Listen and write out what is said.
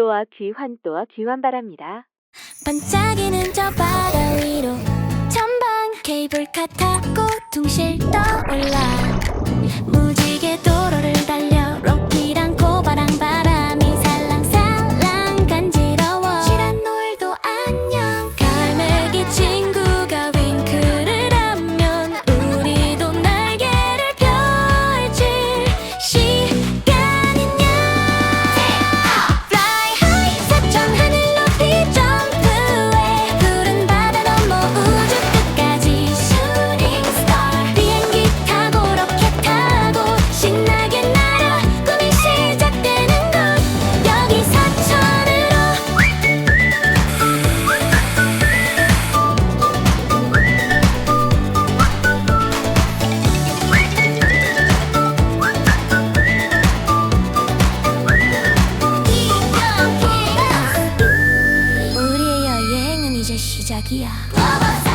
또와 귀환 또와 귀환 바랍니다. 반짝이는 저 바다 위로 전방 케이블카 타고 둥실 떠올라 всякі я.